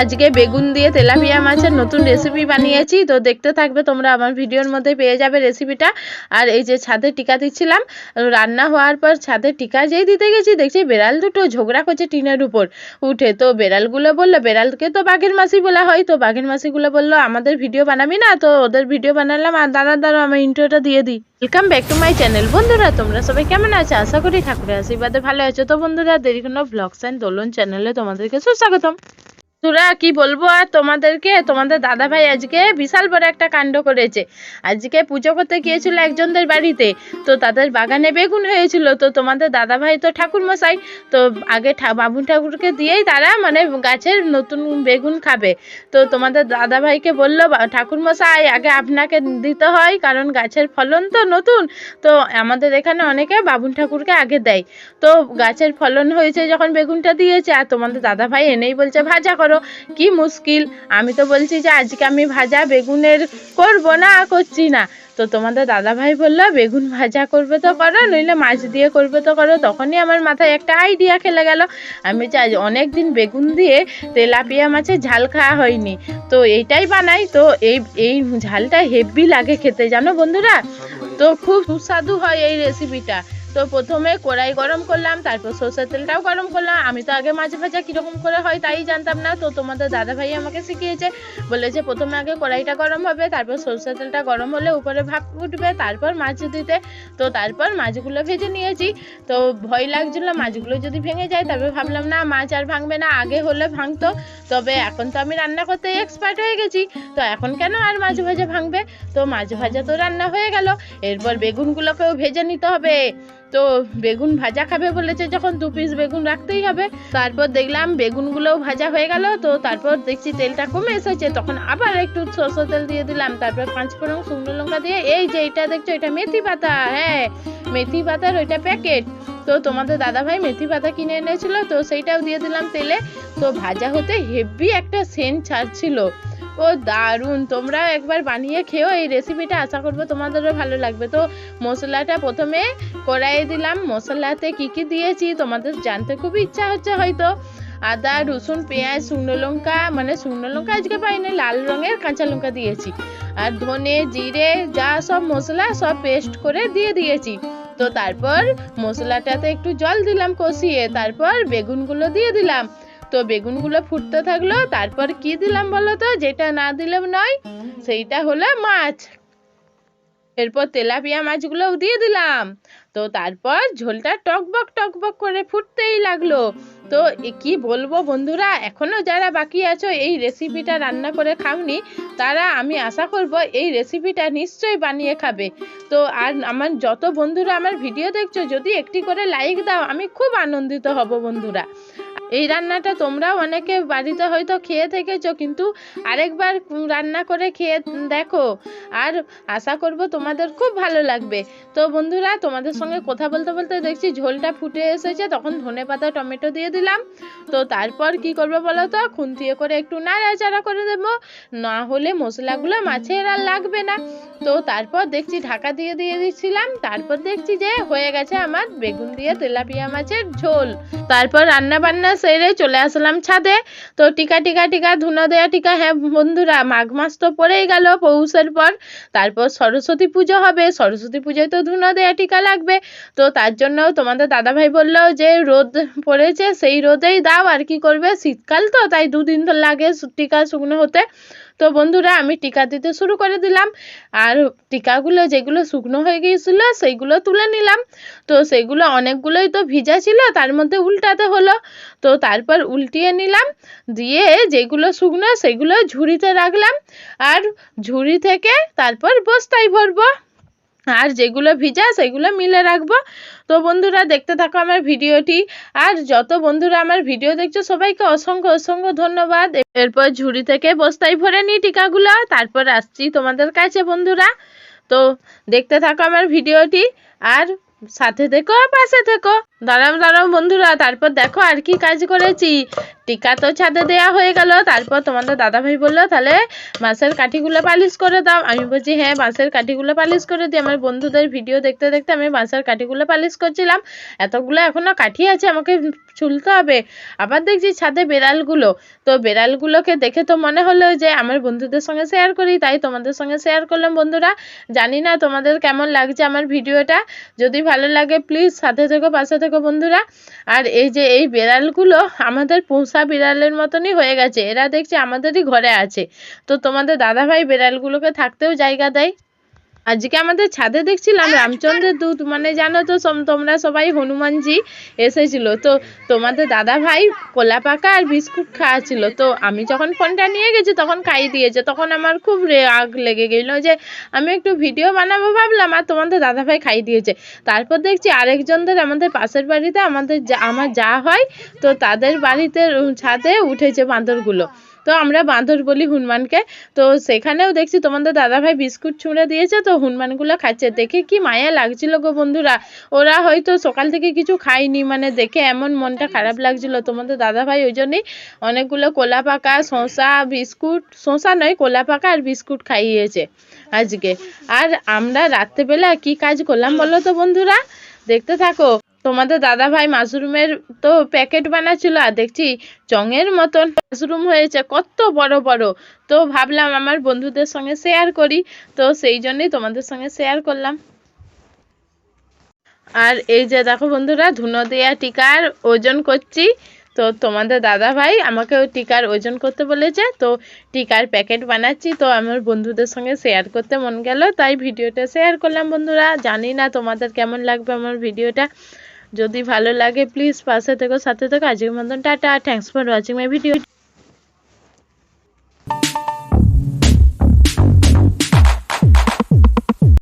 আজকে বেগুন দিয়ে তেলাপিয়া মাছের নতুন রেসিপি বানিয়েছি। তো দেখতে থাকবে তোমরা আমার ভিডিওর মধ্যে পেয়ে যাবে রেসিপিটা আর এই যে ছাদে টিকা দিচ্ছিলাম, রান্না হওয়ার পর ছাদে টিকা যেই দিতে গেছি, দেখছি বেড়াল দুটো ঝগড়া করছে টিনের উপর। উঠে তো বেড়ালগুলো বলল, বেড়ালকে তো বাঘের মাসি বলা হয়। তো বাঘের মাসিগুলো বলল, আমাদের ভিডিও বানাবি না? তো ওদের ভিডিও বানালাম। আর দাঁড়া দাঁড়া আমার ইন্টারটা দিয়ে দিই। Welcome back to my channel বন্ধুরা। তোমরা সবাই কেমন আছো? আশা করি ঠাকুরের আশীর্বাদে ভালো আছো। তো বন্ধুরা দেরি কোনো ব্লগস অ্যান্ড দোলন চ্যানেলে তোমাদেরকে সুস্বাগতম। তোরা কি বলব আর তোমাদেরকে? তোমাদের দাদা ভাই আজকে বিশাল বড় একটা কাণ্ড করেছে। আজকে পুজো করতে গিয়েছিল একজনদের বাড়িতে। তো তাদের বাগানে বেগুন হয়েছিল। তো তোমাদের দাদা ভাই তো ঠাকুর মশাই তো আগে বাবুন ঠাকুরকে দিয়েই তারা মানে গাছের নতুন বেগুন খাবে। তো তোমাদের দাদা ভাইকে বলল ঠাকুর মশাই আগে আপনাকে দিতে হয়, কারণ গাছের ফলন তো নতুন। তো আমাদের এখানে অনেকে বাবুন ঠাকুরকে আগে দেয়। তো গাছের ফলন হয়েছে যখন বেগুনটা দিয়েছে, আর তোমাদের দাদা ভাই এনেই বলছে, ভাজা করো। কি মুশকিল? আমি তো বলছি যে আজকে আমি ভাজা বেগুনের করব না, করছি না। তো তোমাদের দাদা ভাই বলল, বেগুন ভাজা করবে তো করো, নইলে মাছ দিয়ে করবে তো করো। তখনই আমার মাথায় একটা আইডিয়া খেলে গেল। আমি আজ অনেক দিন বেগুন দিয়ে তেলাপিয়া মাছের ঝাল খাওয়া হয়নি। তো এইটাই বানাই। তো এই এই ঝালটা হেভি লাগে খেতে, জানো বন্ধুরা? তো খুব সুস্বাদু হয় এই রেসিপিটা তো প্রথমে কড়াই গরম করলাম, তারপর সর্ষের তেলটাও গরম করলাম। আমি তো আগে মাছ ভাজা কীরকম করে হয় তাই জানতাম না। তো তোমাদের দাদা ভাই আমাকে শিখিয়েছে, বলেছে প্রথমে আগে কড়াইটা গরম হবে, তারপর সর্ষের তেলটা গরম হলে উপরে ভাপ উঠবে, তারপর মাছ দিতে। তো তারপর মাছগুলো ভেজে নিয়েছি। তো ভয় লাগছিল মাছগুলো যদি ভেঙে যায় তারপর ভাবলাম না, মাছ আর ভাঙবে না, আগে হলে ভাঙতো। তবে এখন তো আমি রান্না করতে এক্সপার্ট হয়ে গেছি। তো এখন কেন আর মাছ ভাজা ভাঙবে? তো মাছ ভাজা তো রান্না হয়ে গেল। এরপর বেগুনগুলোকেও ভেজে নিতে হবে। তো বেগুন ভাজা খাবে বলেছে যখন, দু পিস বেগুন রাখতেই হবে। তারপর দেখলাম বেগুনগুলোও ভাজা হয়ে গেল, তো তারপর দেখছি তেলটা কমে এসেছে। তখন আবার একটু সরষের তেল দিয়ে দিলাম। তারপর পাঁচ ফোড়ন শুকনো লঙ্কা দিয়ে, এই যে এটা দেখছ, এটা মেথি পাতা হ্যাঁ মেথি পাতার ওইটা প্যাকেট তো তোমাদের দাদাভাই মেথি পাতা কিনে এনেছিল, তো সেইটাও দিয়ে দিলাম তেলে। তো ভাজা হতে হেভি একটা সেন্ট ছাড়ছিল। ও দারুণ, তোমরা একবার বানিয়ে খেও এই রেসিপিটা আশা করব তোমাদেরও ভালো লাগবে। তো মশলাটা প্রথমে কড়াইয়ে দিলাম, মশলাতে কি কি দিয়েছি তোমাদের জানতে খুব ইচ্ছা হচ্ছে হয়তো। আদা, রসুন, পেঁয়াজ, শুকনো লঙ্কা মানে শুকনো লঙ্কা আজকে পাইনি, লাল রঙের কাঁচা লঙ্কা দিয়েছি। আর ধনে, জিরে, যা সব মশলা সব পেস্ট করে দিয়ে দিয়েছি। তো তারপর মশলাটাতে একটু জল দিলাম কষিয়ে, তারপর বেগুনগুলো দিয়ে দিলাম। তো বেগুনগুলো ফুটতে থাকল, তারপর কি দিলাম বলো তো? যেটা না দিলাম নয়, সেইটা হলো মাছ। এরপর তেলাপিয়া মাছগুলোও দিয়ে দিলাম। তো তারপর ঝোলটা টকবক টকবক করে ফুটতেই লাগল। তো কি বলব বন্ধুরা, এখনও যারা বাকি আছো, এই রেসিপিটা রান্না করে খাওনি, তারা আমি আশা করব এই রেসিপিটা নিশ্চয়ই বানিয়ে খাবে। তো আর আমার যত বন্ধুরা আমার ভিডিও দেখছ, যদি একটি করে লাইক দাও, আমি খুব আনন্দিত হব বন্ধুরা। এই রান্নাটা তোমরাও অনেকে বাড়িতে হয়তো খেয়ে থেকেছো, কিন্তু আরেকবার রান্না করে খেয়ে দেখো। আর আশা করব তোমাদের খুব ভালো লাগবে। তো বন্ধুরা, তোমাদের সঙ্গে কথা বলতে বলতে দেখছি ঝোলটা ফুটে এসেছে, তখন ধনে পাতা, টমেটো দিয়ে দিলাম। তো তারপর কি করব বলো তো, খুন্তিয়ে করে একটু নাড়াচাড়া করে দেবো। না হলে মশলাগুলো মাছের আর লাগবে না। তো তারপর দেখছি ঢাকা দিয়ে দিয়ে দিচ্ছিলাম। তারপর দেখছি যে হয়ে গেছে আমার বেগুন দিয়ে তেলাপিয়া মাছের ঝোল। তারপর রান্না বান্না সেরে চলে আসলাম ছাদে। তো টিকা টিকা টিকা, ধুনো দেয়া টিকা হ্যাঁ বন্ধুরা, মাঘ মাস তো পড়েই গেল পৌষের পর। তারপর সরস্বতী পুজো হবে, সরস্বতী পুজোয় তো ধুনো দেয়া টিকা লাগবে। তো তার জন্য তোমাদের দাদাভাই বলল যে, রোদ পড়েছে, সেই রোদেই দাও, আর কি করবে? শীতকাল তো, তাই দুদিন তো লাগে টিকা শুকনো হতে। তো বন্ধুরা, আমি টিকা দিতে শুরু করে দিলাম। আর টিকাগুলো যেগুলো শুকনো হয়ে গিয়েছিল, সেইগুলো তুলে নিলাম। তো সেগুলো অনেকগুলোই তো ভিজা ছিল, তার মধ্যে উল্টাতে হলো। তো তারপর উল্টিয়ে নিলাম, দিয়ে যেগুলো শুকনো, সেগুলো ঝুড়িতে রাখলাম। আর ঝুড়ি থেকে তারপর বস্তায় ভরবো। আর যেগুলো ভিজা, সেগুলো মিলে রাখব। তো বন্ধুরা, দেখতে থাকো আমার ভিডিওটি। আর যত বন্ধুরা আমার ভিডিও দেখছ, সবাইকে অসংখ্য অসংখ্য ধন্যবাদ। এরপর ঝুড়ি থেকে বস্তায় ভরে নিই টিকাগুলো। তারপর আসছি তোমাদের কাছে বন্ধুরা। তো দেখতে থাকো আমার ভিডিওটি। আর সাথে থেকো, পাশে থেকো। দাঁড়াও দাঁড়াও বন্ধুরা, তারপর দেখো আর কি কাজ করেছি। টিকা তো ছাদে দেয়া হয়ে গেল। তারপর তোমাদের দাদাভাই বলল, তাহলে বাঁশের কাঠিগুলো পালিশ করে দাও। আমি বলছি হ্যাঁ বাঁশের কাঠিগুলো পালিশ করে দিই। আমার বন্ধুদের ভিডিও দেখতে দেখতে আমি বাঁশের কাঠিগুলো পালিশ করছিলাম। এতগুলো এখনও কাঠি আছে, আমাকে ছুলতে হবে। আবার দেখছি ছাদে বেড়ালগুলো। তো বেড়ালগুলোকে দেখে তো মনে হলো যে আমার বন্ধুদের সঙ্গে শেয়ার করি, তাই তোমাদের সঙ্গে শেয়ার করলাম বন্ধুরা। জানি না তোমাদের কেমন লাগছে আমার ভিডিওটা। যদি ভালো লাগে প্লিজ সাথে থেকো, পাশে থেকো বন্ধুরা। আর এই যে এই বিড়ালগুলো আমাদের পোষা বিড়ালের মতনই হয়ে গেছে। এরা দেখছি আমাদেরই ঘরে আছে। তো তোমাদের দাদাভাই বিড়ালগুলোকে থাকতেও জায়গা দেয়। আজকে আমাদের ছাদে দেখছিলাম রামচন্দ্রের দুধ মানে জানো তো তোমরা সবাই হনুমানজি এসেছিল। তো তোমাদের দাদা ভাই কলা পাকা আর বিস্কুট খাওয়াছিল তো আমি যখন ফোনটা নিয়ে গেছি তখন খাইয়ে দিয়েছে। তখন আমার খুব রাগ লেগে গেল যে আমি একটু ভিডিও বানাবো ভাবলাম আর তোমাদের দাদা ভাই খাইয়ে দিয়েছে। তারপর দেখছি আরেকজনদের আমাদের পাশের বাড়িতে আমাদের যা- আমার যা হয় তো তাদের বাড়িতে ছাদে উঠেছে বাঁদরগুলো। তো আমরা বাঁদর বলি হনুমানকে। তো সেখানেও দেখছি তোমাদের দাদাভাই বিস্কুট ছুঁড়ে দিয়েছে, তো হনুমানগুলো খাচ্ছে। দেখে কি মায়া লাগছিল গো বন্ধুরা। ওরা হয়তো সকাল থেকে কিছু খায়নি মানে দেখে এমন মনটা খারাপ লাগছিল। তোমাদের দাদাভাই ওই জন্যই অনেকগুলো কোলা পাকা শসা, বিস্কুট, শসা নয় কোলা পাকা আর বিস্কুট খাইয়েছে আজকে। আর আমরা রাত্রেবেলা কি কাজ করলাম বলো তো বন্ধুরা? দেখতে থাকো। তোমাদের দাদা ভাই মাশরুমের তো প্যাকেট বানাচ্ছিল, আর দেখছি চঙের মতন মাশরুম হয়েছে, কত বড় বড়। তো ভাবলাম আমার বন্ধুদের সঙ্গে শেয়ার করি, তো সেই জন্যই তোমাদের সঙ্গে শেয়ার করলাম। আর এই যে দেখো বন্ধুরা, ধুনো দেয়া টিকার ওজন করছি। তো তোমাদের দাদা ভাই আমাকে টিকার ওজন করতে বলেছে, তো টিকার প্যাকেট বানাচ্ছি। তো আমার বন্ধুদের সঙ্গে শেয়ার করতে মন গেল, তাই ভিডিওটা শেয়ার করলাম বন্ধুরা। জানি না তোমাদের কেমন লাগবে আমার ভিডিওটা। যদি ভালো লাগে প্লিজ পাশে থেকো, সাথে থেকো। আজকের মতন tata thanks for watching my video